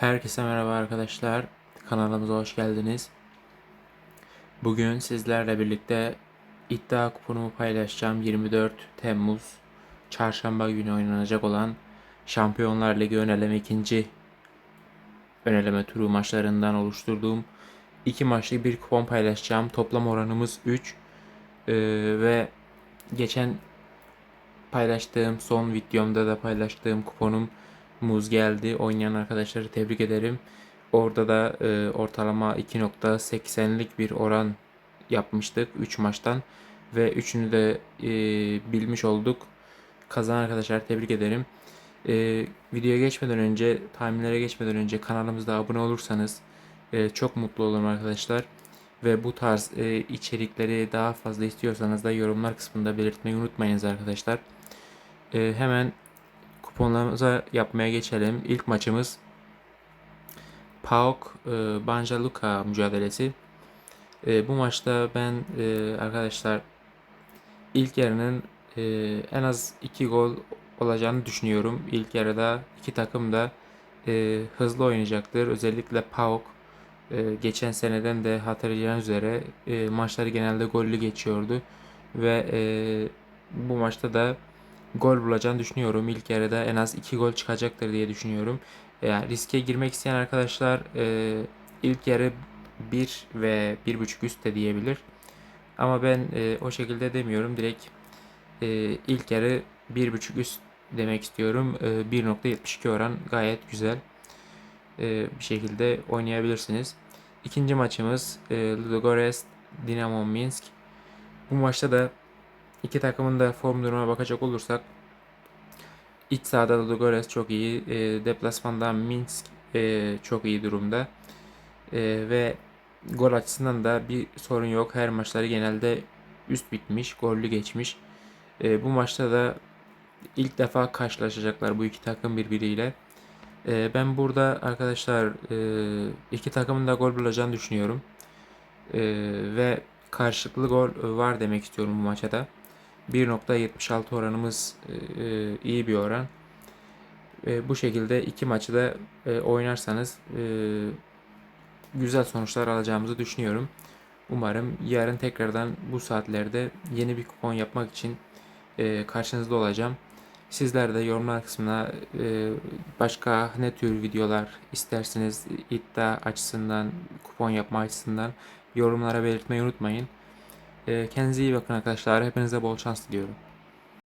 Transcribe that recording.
Herkese merhaba arkadaşlar. Kanalımıza hoş geldiniz. Bugün sizlerle birlikte iddia kuponumu paylaşacağım. 24 Temmuz Çarşamba günü oynanacak olan Şampiyonlar Ligi öneleme ikinci öneleme turu maçlarından oluşturduğum iki maçlı bir kupon paylaşacağım. Toplam oranımız 3 Ee, ve geçen paylaştığım son videomda da paylaştığım kuponum muz geldi. Oynayan arkadaşları tebrik ederim. Orada da e, ortalama 2.80'lik bir oran yapmıştık 3 maçtan ve üçünü de e, bilmiş olduk. Kazanan arkadaşlar tebrik ederim. E, videoya geçmeden önce, tahminlere geçmeden önce kanalımıza abone olursanız e, çok mutlu olurum arkadaşlar. Ve bu tarz e, içerikleri daha fazla istiyorsanız da yorumlar kısmında belirtmeyi unutmayınız arkadaşlar. E, hemen kuponlarımıza yapmaya geçelim. İlk maçımız PAOK e, Banja Luka mücadelesi. E, bu maçta ben e, arkadaşlar ilk yarının e, en az 2 gol olacağını düşünüyorum. İlk yarıda iki takım da hızlı oynayacaktır. Özellikle PAOK geçen seneden de hatırlayacağınız üzere maçları genelde gollü geçiyordu ve bu maçta da gol bulacağını düşünüyorum. İlk yarıda en az 2 gol çıkacaktır diye düşünüyorum. Yani riske girmek isteyen arkadaşlar e, ilk yarı 1 ve 1.5 üst de diyebilir. Ama ben e, o şekilde demiyorum. Direkt e, ilk yarı 1.5 üst demek istiyorum. E, 1.72 oran gayet güzel e, bir şekilde oynayabilirsiniz. İkinci maçımız e, Ludogorets Dinamo Minsk. Bu maçta da iki takımın da form durumuna bakacak olursak iç sahada Ludogorets çok iyi. E, deplasmanda Minsk e, çok iyi durumda. E, ve gol açısından da bir sorun yok. Her maçları genelde üst bitmiş, gollü geçmiş. E, bu maçta da ilk defa karşılaşacaklar bu iki takım birbiriyle. E, ben burada arkadaşlar e, iki takımın da gol bulacağını düşünüyorum. E, ve karşılıklı gol var demek istiyorum bu maça da. 1.76 oranımız e, iyi bir oran. E, bu şekilde iki maçı da e, oynarsanız e, güzel sonuçlar alacağımızı düşünüyorum. Umarım yarın tekrardan bu saatlerde yeni bir kupon yapmak için e, karşınızda olacağım. Sizler de yorumlar kısmına e, başka ne tür videolar isterseniz iddia açısından, kupon yapma açısından yorumlara belirtmeyi unutmayın. E, kendinize iyi bakın arkadaşlar. Hepinize bol şans diliyorum.